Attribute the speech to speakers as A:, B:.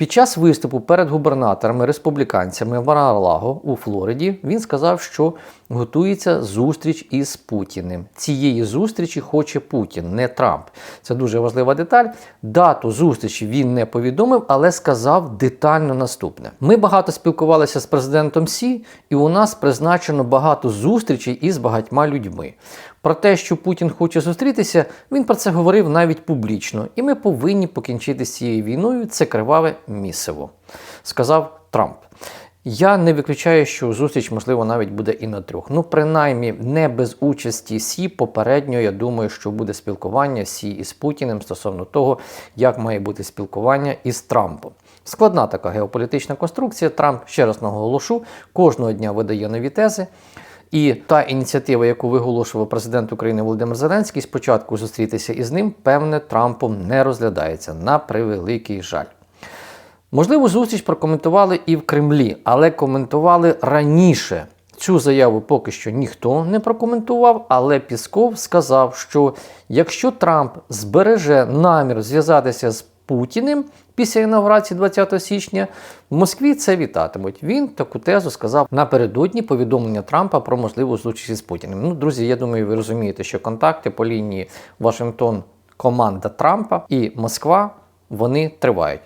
A: Під час виступу перед губернаторами республіканцями Вар-Лаго у Флориді він сказав, що готується зустріч із Путіним. Цієї зустрічі хоче Путін, не Трамп. Це дуже важлива деталь. Дату зустрічі він не повідомив, але сказав детально наступне: ми багато спілкувалися з президентом Сі, і у нас призначено багато зустрічей із багатьма людьми. Про те, що Путін хоче зустрітися, він про це говорив навіть публічно, і ми повинні покінчити з цією війною це криваве місиво, сказав Трамп. Я не виключаю, що зустріч, можливо, навіть буде і на трьох. Ну, принаймні, не без участі Сі. Попередньо, я думаю, що буде спілкування Сі із Путіним стосовно того, як має бути спілкування із Трампом. Складна така геополітична конструкція. Трамп, ще раз наголошу, кожного дня видає нові тези. І та ініціатива, яку виголошував президент України Володимир Зеленський, спочатку зустрітися із ним, певне, Трампом не розглядається на превеликий жаль. Можливо, зустріч прокоментували і в Кремлі, але коментували раніше. Цю заяву поки що ніхто не прокоментував, але Пісков сказав, що якщо Трамп збереже намір зв'язатися з Путіним після інаугурації 20 січня, в Москві це вітатимуть. Він таку тезу сказав напередодні повідомлення Трампа про можливу зустріч з Путіним. Ну, друзі, я думаю, ви розумієте, що контакти по лінії Вашингтон, команда Трампа і Москва вони тривають.